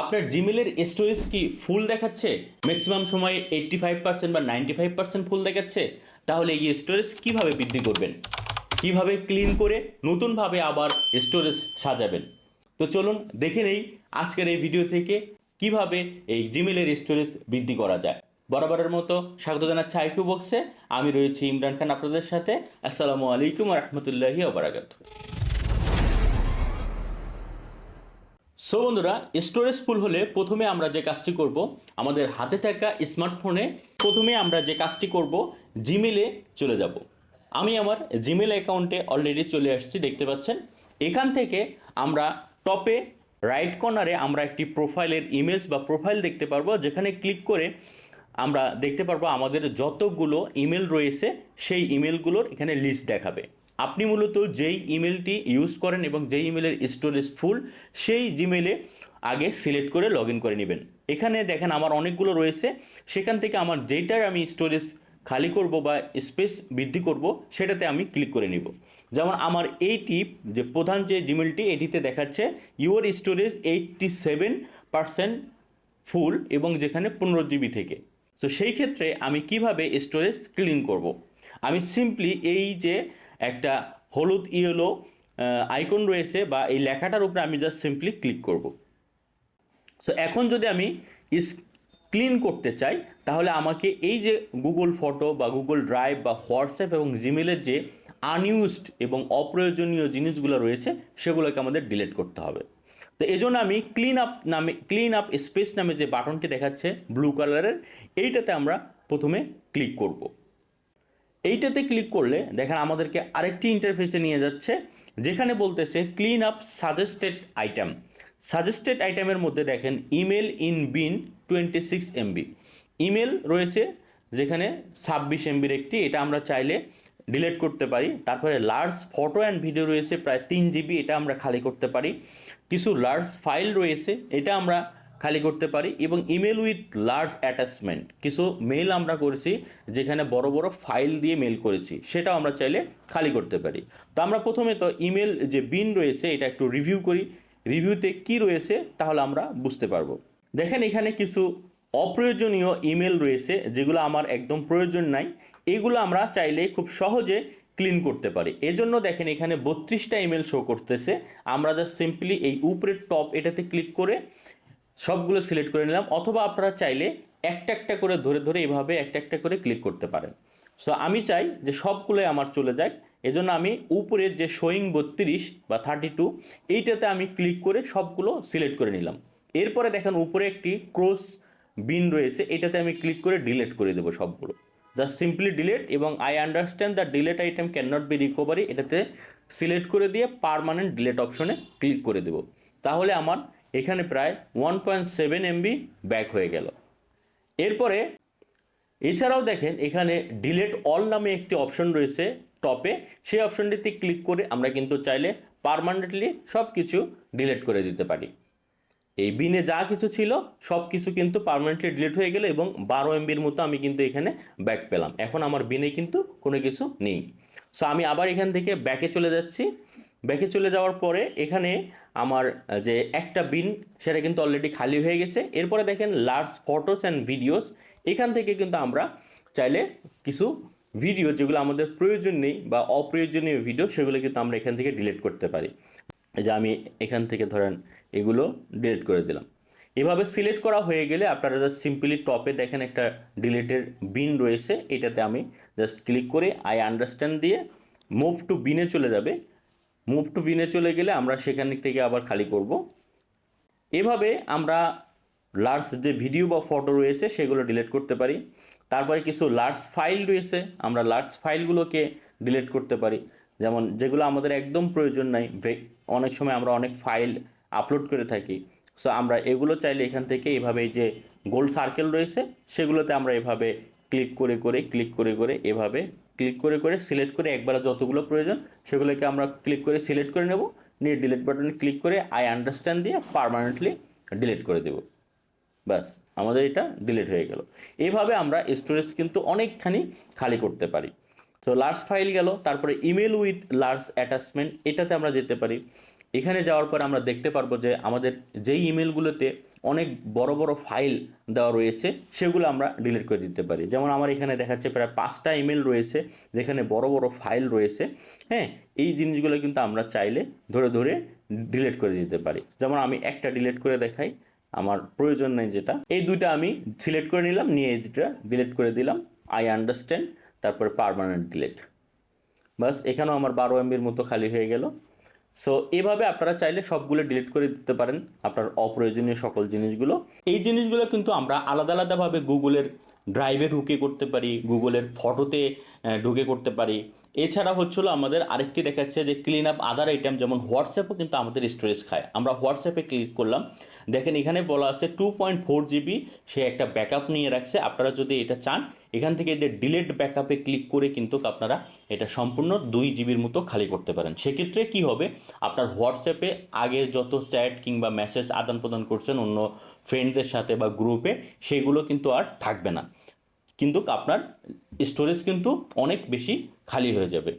আপনার জিমেলের স্টোরেজ কি ফুল দেখাচ্ছে? ম্যাক্সিমাম সময়ে এইট্টি ফাইভ পার্সেন্ট বা নাইনটি ফাইভ পার্সেন্ট ফুল দেখাচ্ছে? তাহলে এই স্টোরেজ কীভাবে বৃদ্ধি করবেন? কীভাবে ক্লিন করে নতুনভাবে আবার স্টোরেজ সাজাবেন? তো চলুন দেখে নেই আজকের এই ভিডিও থেকে কীভাবে এই জিমেলের স্টোরেজ বৃদ্ধি করা যায়। বরাবরের মতো স্বাগত জানাচ্ছি আইকিউ বক্সে। আমি রয়েছি ইমরান খান আপনাদের সাথে। আসসালামু আলাইকুম রহমতুল্লাহি ওবরাকাতু সো বন্ধুরা স্টোরেজ ফুল হলে প্রথমে আমরা যে কাজটি করব, আমাদের হাতে থাকা স্মার্টফোনে প্রথমে আমরা যে কাজটি করব জিমেলে চলে যাব। আমি আমার জিমেল অ্যাকাউন্টে অলরেডি চলে আসছি, দেখতে পাচ্ছেন। এখান থেকে আমরা টপে রাইট কর্নারে আমরা একটি প্রোফাইলের ইমেজ বা প্রোফাইল দেখতে পারব, যেখানে ক্লিক করে আমরা দেখতে পারব আমাদের যতগুলো ইমেল রয়েছে, সেই ইমেলগুলোর এখানে লিস্ট দেখাবে। আপনি মূলত যেই ইমেলটি ইউজ করেন এবং যেই ইমেলের স্টোরেজ ফুল, সেই জিমেলে আগে সিলেক্ট করে লগ করে নেবেন। এখানে দেখেন আমার অনেকগুলো রয়েছে। সেখান থেকে আমার যেইটার আমি স্টোরেজ খালি করব বা স্পেস বৃদ্ধি করব, সেটাতে আমি ক্লিক করে নিব। যেমন আমার এইটি যে প্রধান যে জিমেলটি এটিতে দেখাচ্ছে your storage eighty seven percent full এবং যেখানে পনেরো জিবি থেকে। তো সেই ক্ষেত্রে আমি কীভাবে স্টোরেজ ক্লিন করব। আমি সিম্পলি এই যে একটা হলুদ ইয়েলো আইকন রয়েছে বা এই লেখাটার উপরে আমি জাস্ট সিম্পলি ক্লিক করব। সো এখন যদি আমি ইস ক্লিন করতে চাই, তাহলে আমাকে এই যে গুগল ফটো বা গুগল ড্রাইভ বা হোয়াটসঅ্যাপ এবং জিমেলের যে আনইউজড এবং অপ্রয়োজনীয় জিনিসগুলো রয়েছে, সেগুলোকে আমাদের ডিলিট করতে হবে তো এই জন্য আমি ক্লিন আপ নামে ক্লিন আপ স্পেস নামে যে বাটনটি দেখাচ্ছে ব্লু কালারের এইটাতে আমরা প্রথমে ক্লিক করব এইটাতে ক্লিক করলে দেখেন আমাদেরকে আরেকটি ইন্টারফেসে নিয়ে যাচ্ছে, যেখানে বলতেছে clean up suggested item suggested আইটেমের মধ্যে দেখেন email in bin twenty six MB email রয়েছে যেখানে ছাব্বিশ এমবির একটি, এটা আমরা চাইলে ডিলিট করতে পারি। তারপরে লার্জ ফটো অ্যান্ড ভিডিও রয়েছে, প্রায় তিন জিবি এটা আমরা খালি করতে পারি। কিছু লার্জ ফাইল রয়েছে, এটা আমরা খালি করতে পারি এবং ইমেল উইথ লার্জ অ্যাটাচমেন্ট কিছু মেল আমরা করেছি যেখানে বড় বড় ফাইল দিয়ে মেল করেছি, সেটাও আমরা চাইলে খালি করতে পারি। তো আমরা প্রথমে তো ইমেল যে বিন রয়েছে, এটা একটু রিভিউ করি। রিভিউতে কি রয়েছে, তাহলে আমরা বুঝতে পারব। দেখেন এখানে কিছু অপ্রয়োজনীয় ইমেল রয়েছে, যেগুলো আমার একদম প্রয়োজন নাই। এগুলো আমরা চাইলে খুব সহজে ক্লিন করতে পারি। এজন্য দেখেন এখানে বত্রিশটা ইমেল শো করতেছে। আমরা জাস্ট সিম্পলি এই উপরের টপ এটাতে ক্লিক করে সবগুলো সিলেক্ট করে নিলাম, অথবা আপনারা চাইলে একটা একটা করে ধরে ধরে এভাবে একটা একটা করে ক্লিক করতে পারেন। সো আমি চাই যে সবগুলোই আমার চলে যায় এজন্য আমি উপরের যে শোয়িং বত্রিশ বা থার্টি টু এইটাতে আমি ক্লিক করে সবগুলো সিলেক্ট করে নিলাম। এরপরে দেখেন উপরে একটি ক্রস বিন রয়েছে, এটাতে আমি ক্লিক করে ডিলেট করে দেবো সবগুলো। জাস্ট সিম্পলি ডিলেট এবং I understand the delete item can not be recovery এটাতে সিলেক্ট করে দিয়ে পারমানেন্ট ডিলেট অপশনে ক্লিক করে দেবো। তাহলে আমার এখানে প্রায় one point seven MB back হয়ে গেল। এরপরে এছাড়াও দেখেন, এখানে ডিলেট অল নামে একটি অপশন রয়েছে টপে সেই অপশনটিতে ক্লিক করে আমরা কিন্তু চাইলে পারমানেন্টলি সব কিছু ডিলিট করে দিতে পারি। এই বিনে যা কিছু ছিল সব কিছু কিন্তু পারমানেন্টলি ডিলিট হয়ে গেল এবং বারো এমবির মতো আমি কিন্তু এখানে ব্যাক পেলাম। এখন আমার বিনে কিন্তু কোনো কিছু নেই। সো আমি আবার এখান থেকে ব্যাকে চলে যাচ্ছি। ব্যাকে চলে যাওয়ার পরে এখানে আমার যে একটা বিন, সেটা কিন্তু অলরেডি খালি হয়ে গেছে। এরপরে দেখেন লার্জ ফটোস অ্যান্ড ভিডিওস এখান থেকে কিন্তু আমরা চাইলে কিছু ভিডিও যেগুলো আমাদের প্রয়োজন নেই বা অপ্রয়োজনীয় ভিডিও সেগুলো কিন্তু আমরা এখান থেকে ডিলিট করতে পারি। যে আমি এখান থেকে ধরেন এগুলো ডিলিট করে দিলাম। এভাবে সিলেক্ট করা হয়ে গেলে আপনারা জাস্ট সিম্পলি টপে দেখেন একটা ডিলিটের বিন রয়েছে। এটাতে আমি জাস্ট ক্লিক করে আই আন্ডারস্ট্যান্ড দিয়ে মুভ টু বিনে চলে যাবে। মুভ টু বিনে চলে গেলে আমরা সেখান থেকে আবার খালি করব। এভাবে আমরা লার্জ যে ভিডিও বা ফটো রয়েছে সেগুলো ডিলিট করতে পারি। তারপরে কিছু লার্জ ফাইল রয়েছে, আমরা লার্জ ফাইলগুলোকে ডিলিট করতে পারি। যেমন যেগুলো আমাদের একদম প্রয়োজন নাই অনেক সময় আমরা অনেক ফাইল আপলোড করে থাকি। সো আমরা এগুলো চাইলে এখান থেকে এভাবে যে গোল্ড সার্কেল রয়েছে, সেগুলোতে আমরা এভাবে ক্লিক করে করে ক্লিক করে করে এভাবে ক্লিক করে করে সিলেক্ট করে একবারে যতগুলো প্রয়োজন সেগুলোকে আমরা ক্লিক করে সিলেক্ট করে নেব। নিয়ে ডিলিট বাটনে ক্লিক করে আই আন্ডারস্ট্যান্ড দিয়ে পারমানেন্টলি ডিলিট করে দেবো। ব্যাস, আমাদের এটা ডিলিট হয়ে গেল। এইভাবে আমরা স্টোরেজ কিন্তু অনেকখানি খালি করতে পারি। তো লার্জ ফাইল গেল, তারপরে ইমেল উইথ লার্জ অ্যাটাচমেন্ট এটাতে আমরা যেতে পারি। এখানে যাওয়ার পর আমরা দেখতে পারব যে আমাদের যেই ইমেলগুলোতে অনেক বড় বড় ফাইল দেওয়া রয়েছে, সেগুলো আমরা ডিলিট করে দিতে পারি। যেমন আমার এখানে দেখাচ্ছে প্রায় পাঁচটা ইমেল রয়েছে, যেখানে বড় বড় ফাইল রয়েছে। হ্যাঁ এই জিনিসগুলো কিন্তু আমরা চাইলে ধরে ধরে ডিলিট করে দিতে পারি। যেমন আমি একটা ডিলিট করে দেখাই, আমার প্রয়োজন নেই যেটা। এই দুইটা আমি সিলেক্ট করে নিলাম, নিয়ে এই দুটা ডিলিট করে দিলাম। আই আন্ডারস্ট্যান্ড তারপরে পারমানেন্ট ডিলিট বাস এখানেও আমার বারো এমবির মতো খালি হয়ে গেল। সো এভাবে আপনারা চাইলে সবগুলো ডিলিট করে দিতে পারেন আপনার অপ্রয়োজনীয় সকল জিনিসগুলো। এই জিনিসগুলো কিন্তু আমরা আলাদা আলাদাভাবে গুগলের ড্রাইভে ঢুকে করতে পারি গুগলের ফটোতে ঢুকে করতে পারি। এছাড়া হচ্ছিল আমাদের আরেকটি দেখাচ্ছে যে ক্লিন আপ আদার আইটেম যেমন হোয়াটসঅ্যাপও কিন্তু আমাদের স্টোরেজ খায়। আমরা হোয়াটসঅ্যাপে ক্লিক করলাম। দেখেন এখানে বলা আছে টু পয়েন্ট ফোর জিবি সে একটা ব্যাকআপ নিয়ে রাখছে। আপনারা যদি এটা চান, এখান থেকে যে ডিলেট ব্যাকআপে ক্লিক করে কিন্তু আপনারা এটা সম্পূর্ণ দুই জিবির মতো খালি করতে পারেন। সেক্ষেত্রে কি হবে? আপনার হোয়াটসঅ্যাপে আগের যত চ্যাট কিংবা মেসেজ আদান প্রদান করছেন অন্য ফ্রেন্ডদের সাথে বা গ্রুপে সেগুলো কিন্তু আর থাকবে না। কিন্তু আপনার স্টোরেজ কিন্তু অনেক বেশি খালি হয়ে যাবে।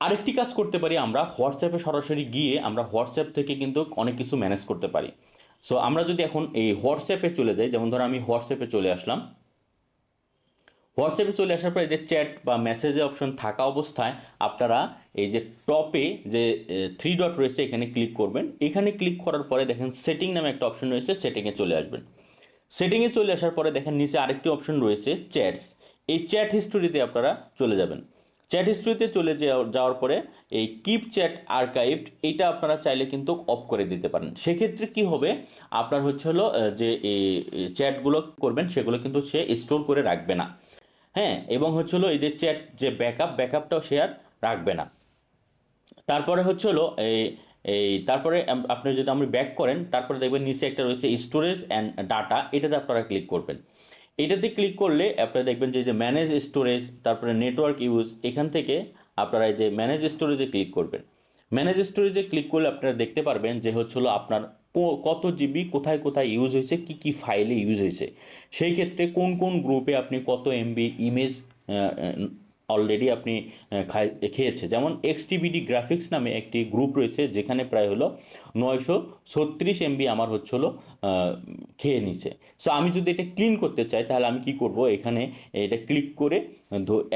আরেকটি কাজ করতে পারি আমরা, হোয়াটসঅ্যাপে সরাসরি গিয়ে আমরা হোয়াটসঅ্যাপ থেকে কিন্তু অনেক কিছু ম্যানেজ করতে পারি। সো আমরা যদি এখন এই হোয়াটসঅ্যাপে চলে যাই, যেমন ধরো আমি হোয়াটসঅ্যাপে চলে আসলাম। হোয়াটসঅ্যাপে চলে আসার পরে যে চ্যাট বা মেসেজে অপশন থাকা অবস্থায় আপনারা এই যে টপে যে থ্রি ডট রয়েছে, এখানে ক্লিক করবেন। এখানে ক্লিক করার পরে দেখেন সেটিং নামে একটা অপশন রয়েছে সেটিংয়ে চলে আসবেন। সেটিংয়ে চলে আসার পরে দেখেন নিচে আরেকটি অপশন রয়েছে, চ্যাটস। এই চ্যাট হিস্টোরিতে আপনারা চলে যাবেন। চ্যাট হিস্টোরিতে চলে যাওয়ার পরে এই কিপ চ্যাট আর্কাইভড এটা আপনারা চাইলে কিন্তু অফ করে দিতে পারেন। সেক্ষেত্রে কি হবে? আপনার হচ্ছে হলো যে এই চ্যাটগুলো করবেন, সেগুলো কিন্তু সে স্টোর করে রাখবে না। হ্যাঁ এবং হচ্ছে হলো এই যে চ্যাট যে ব্যাকআপ ব্যাকআপটাও সে আর রাখবে না। তারপরে হচ্ছে হলো এই এই তারপরে আপনি যদি আপনি ব্যাক করেন, তারপরে দেখবেন নিচে একটা রয়েছে স্টোরেজ অ্যান্ড ডাটা এটাতে আপনারা ক্লিক করবেন। এটাতে ক্লিক করলে আপনারা দেখবেন যে যে ম্যানেজ স্টোরেজ তারপরে নেটওয়ার্ক ইউজ এখান থেকে আপনারা এই যে ম্যানেজ স্টোরেজে ক্লিক করবেন। ম্যানেজ স্টোরেজে ক্লিক করলে আপনারা দেখতে পারবেন যে হচ্ছে হলো আপনার কত জিবি কোথায় কোথায় ইউজ হয়েছে, কি কি ফাইলে ইউজ হয়েছে। সেই ক্ষেত্রে কোন কোন গ্রুপে আপনি কত এমবি ইমেজ অলরেডি আপনি খেয়েছে। যেমন এক্সটিবিডি গ্রাফিক্স নামে একটি গ্রুপ রয়েছে, যেখানে প্রায় হলো নয়শো ছত্রিশ এমবি আমার হচ্ছে হলো খেয়ে নিছে। সো আমি যদি এটা ক্লিন করতে চাই, তাহলে আমি কি করব? এখানে এটা ক্লিক করে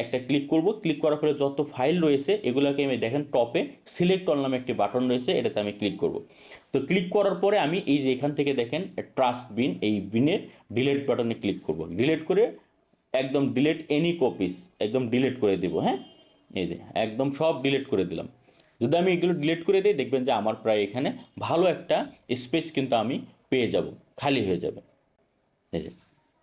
একটা ক্লিক করব। ক্লিক করার পরে যত ফাইল রয়েছে, এগুলোকে আমি দেখেন টপে সিলেক্ট অল নামে একটি বাটন রয়েছে, এটাতে আমি ক্লিক করব। তো ক্লিক করার পরে আমি এই যে এখান থেকে দেখেন ট্রাস্ট বিন এই বিনের ডিলেট বাটনে ক্লিক করব। ডিলেট করে একদম ডিলেট এনি কপিস একদম ডিলিট করে দিব হ্যাঁ? এই যে, একদম সব ডিলিট করে দিলাম। যদি আমি এগুলো ডিলিট করে দিই, দেখবেন যে আমার প্রায় এখানে ভালো একটা স্পেস কিন্তু আমি পেয়ে যাব, খালি হয়ে যাবে। এই যে,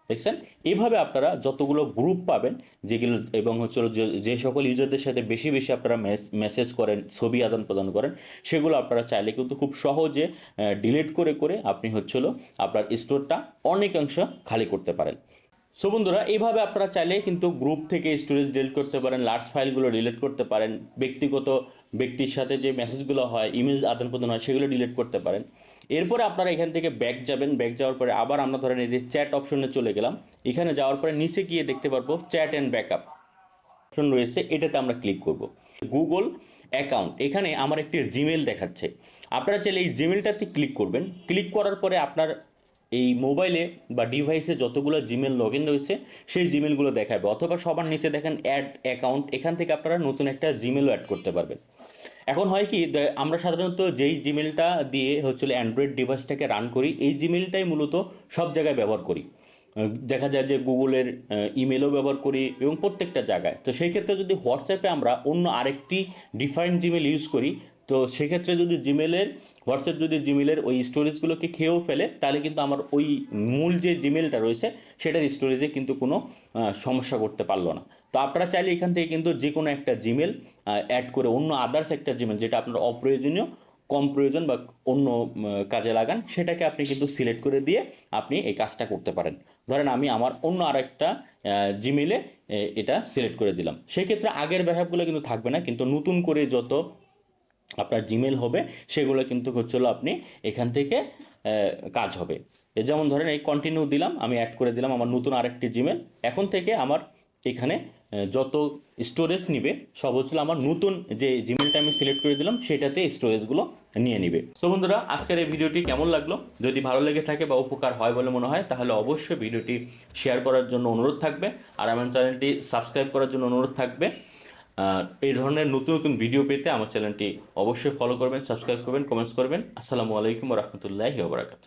দেখছেন? এইভাবে আপনারা যতগুলো গ্রুপ পাবেন, যেগুলো এবং হচ্ছে যে- সকল ইউজারদের সাথে বেশি বেশি আপনারা মেসেজ করেন, ছবি আদান প্রদান করেন, সেগুলো আপনারা চাইলে কিন্তু খুব সহজে ডিলিট করে করে আপনি হচ্ছে হলো আপনার স্টোরটা অনেকাংশ খালি করতে পারেন। সো বন্ধুরা এইভাবে আপনারা চাইলে কিন্তু গ্রুপ থেকে স্টোরেজ ডিলিট করতে পারেন লার্জ ফাইলগুলো ডিলিট করতে পারেন, ব্যক্তিগত ব্যক্তির সাথে যে মেসেজগুলো হয় ইমেজ আদান প্রদান হয়, সেগুলো ডিলিট করতে পারেন। এরপরে আপনারা এখান থেকে ব্যাক যাবেন ব্যাক যাওয়ার পরে আবার আমরা ধরেন এই যে চ্যাট অপশনে চলে গেলাম। এখানে যাওয়ার পরে নিচে গিয়ে দেখতে পারব চ্যাট অ্যান্ড ব্যাকআপ অপশন রয়েছে, এটাতে আমরা ক্লিক করব। গুগল অ্যাকাউন্ট এখানে আমার একটি জিমেল দেখাচ্ছে। আপনারা চাইলে এই জিমেলটাতে ক্লিক করবেন। ক্লিক করার পরে আপনার এই মোবাইলে বা ডিভাইসে যতগুলো জিমেল লগ ইন রয়েছে, সেই জিমেলগুলো দেখাবে। অথবা সবার নিচে দেখেন অ্যাড অ্যাকাউন্ট এখান থেকে আপনারা নতুন একটা জিমেলও অ্যাড করতে পারবেন। এখন হয় কি আমরা সাধারণত যেই জিমেলটা দিয়ে হচ্ছে অ্যান্ড্রয়েড ডিভাইসটাকে রান করি, এই জিমেলটাই মূলত সব জায়গায় ব্যবহার করি। দেখা যায় যে গুগলের ইমেলও ব্যবহার করি এবং প্রত্যেকটা জায়গায়। তো সেই ক্ষেত্রে যদি হোয়াটসঅ্যাপে আমরা অন্য আরেকটি ডিফারেন্ট জিমেল ইউজ করি তো সেক্ষেত্রে যদি জিমেলের হোয়াটসঅ্যাপ যদি জিমেলের ওই স্টোরেজগুলোকে খেয়েও ফেলে, তাহলে কিন্তু আমার ওই মূল যে জিমেলটা রয়েছে, সেটার স্টোরেজে কিন্তু কোনো সমস্যা করতে পারল না। তো আপনারা চাইলে এখান থেকে কিন্তু যে কোনো একটা জিমেল অ্যাড করে অন্য আদার্স একটা জিমেল যেটা আপনার অপ্রয়োজনীয়, কম প্রয়োজন বা অন্য কাজে লাগান, সেটাকে আপনি কিন্তু সিলেক্ট করে দিয়ে আপনি এই কাজটা করতে পারেন। ধরেন আমি আমার অন্য আরেকটা জিমেলে এটা সিলেক্ট করে দিলাম। সেক্ষেত্রে আগের ব্যাকআপগুলো কিন্তু থাকবে না, কিন্তু নতুন করে যত আপনার জিমেল হবে, সেগুলো কিন্তু হচ্ছে হলো আপনি এখান থেকে কাজ হবে। যেমন ধরেন এই কন্টিনিউ দিলাম, আমি অ্যাড করে দিলাম আমার নতুন আরেকটি জিমেল এখন থেকে আমার এখানে যত স্টোরেজ নিবে, সব হচ্ছে আমার নতুন যে জিমেলটা আমি সিলেক্ট করে দিলাম, সেটাতে স্টোরেজগুলো নিয়ে নিবে। সো বন্ধুরা, আজকের এই ভিডিওটি কেমন লাগল? যদি ভালো লেগে থাকে বা উপকার হয় বলে মনে হয়, তাহলে অবশ্যই ভিডিওটি শেয়ার করার জন্য অনুরোধ থাকবে। আর আমার চ্যানেলটি সাবস্ক্রাইব করার জন্য অনুরোধ থাকবে। এই ধরনের নতুন নতুন ভিডিও পেতে আমার চ্যানেলটি অবশ্যই ফলো করবেন সাবস্ক্রাইব করবেন কমেন্টস করবেন। আসসালামু আলাইকুম রহমতুল্লাহি ওবরাকাত